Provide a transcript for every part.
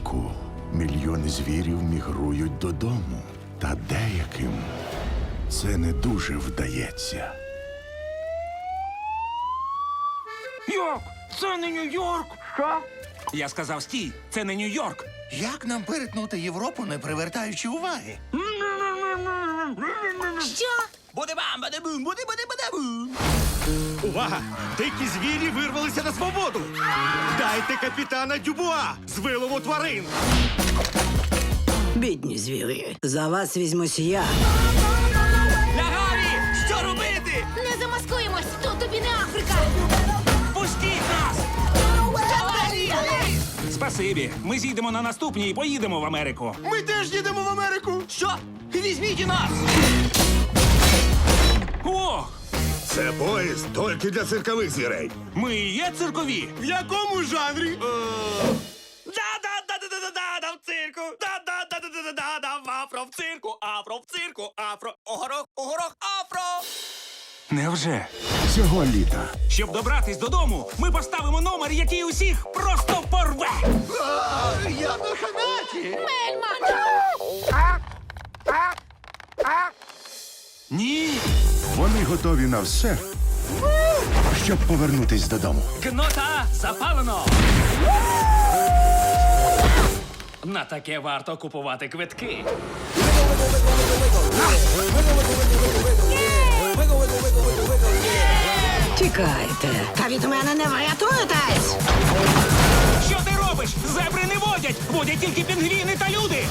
Щороку мільйони звірів мігрують додому, та деяким це не дуже вдається. Йорк! Це не Нью-Йорк! Що? Я сказав стій, це не Нью-Йорк. Як нам перетнути Європу, не привертаючи уваги? Що? Буде бам, буде бум, буде буде буде бум. Увага! Дикі звірі вирвалися на свободу! Дайте капітана Дюбуа з вилову тварин! Бідні звірі, за вас візьмусь я. Лягаві! Що робити? Не замаскуємось! Тут тобі не Африка! Пустіть нас! Спасибі. Ми зійдемо на наступній і поїдемо в Америку. Ми теж їдемо в Америку! Що? Візьміть і нас! Це поїзд тільки для циркових звірей. Ми і є циркові! В якому жанрі? Да-да-да-да-да-да-да в цирку! Да-да-да-да-да-да-да в афро в цирку! Афро в цирку! Афро! Огорох! Огорох! Афро! Невже? Цього літа Щоб добратись додому, ми поставимо номер, який усіх просто порве! Я на ханаті. Мельман! Ні! Вони готові на все, щоб повернутись додому. Гнота запалено! На таке варто купувати квитки. Тікайте. Та від мене не врятуєтесь. Що ти робиш? Зебри не водять! Водять тільки пінгвіни та люди!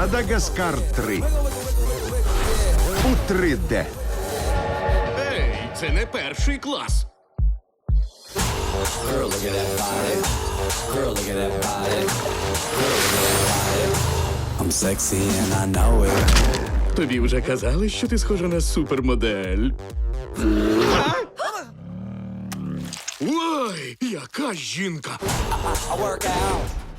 Мадагаскар 3 у 3D. Ей, це не перший клас. I'm sexy and I know it. Тобі вже казали, що ти схожа на супермодель. Ой, яка жінка! I work out